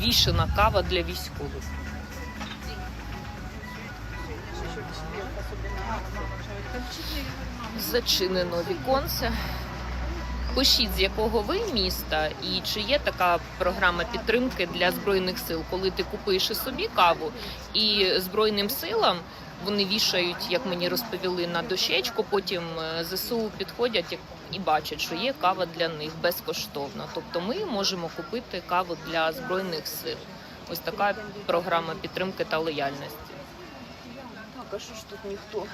підвішена кава для військових. Зачинено віконце. Пишіть, з якого ви міста, і чи є така програма підтримки для збройних сил, коли ти купуєш і собі каву, і збройним силам вони вішають, як мені розповіли, на дощечку. Потім е, зсу підходять і бачать, що є кава для них безкоштовно. Тобто, ми можемо купити каву для збройних сил. Ось така програма підтримки та лояльності. Так, а що ж тут ніхто?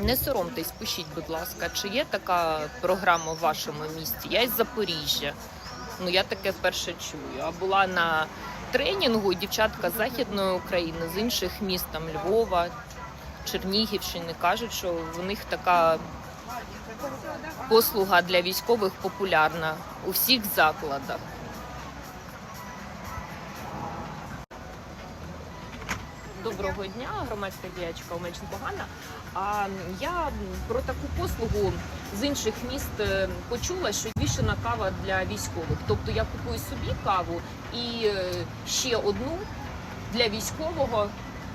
Не соромтесь, пишіть, будь ласка, чи є така програма в вашому місті? Я із Запоріжжя. Ну я таке вперше чую. А була на тренінгу дівчатка з Західної України, з інших міст, там Львова, Чернігівщини, кажуть, що в них така послуга для військових популярна у всіх закладах. Доброго дня, громадська діячка Омечин Погана. А я про таку послугу з інших міст е, почула, що вішена кава для військових. Тобто я купую собі каву і е, ще одну для військового,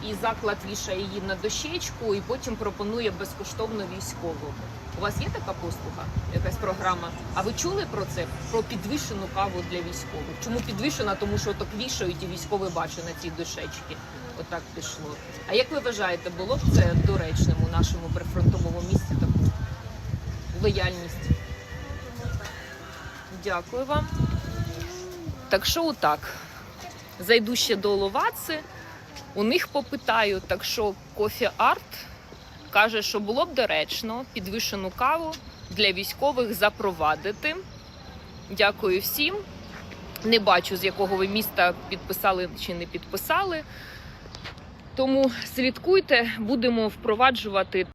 і заклад вішає її на дощечку, і потім пропонує безкоштовно військовому. У вас є така послуга, якась програма? А ви чули про це? Про підвішену каву для військових? Чому підвішена? Тому що так вішають і військовий бачить на цій дощечці. Отак пішло. А як ви вважаєте, було б це доречним у нашому прифронтовому місті таку лояльність? Дякую вам. Так що отак. Зайду ще до Ловаци, у них попитаю, так що кофі арт каже, що було б доречно підвищену каву для військових запровадити. Дякую всім. Не бачу, з якого ви міста підписали чи не підписали. Тому слідкуйте, будемо впроваджувати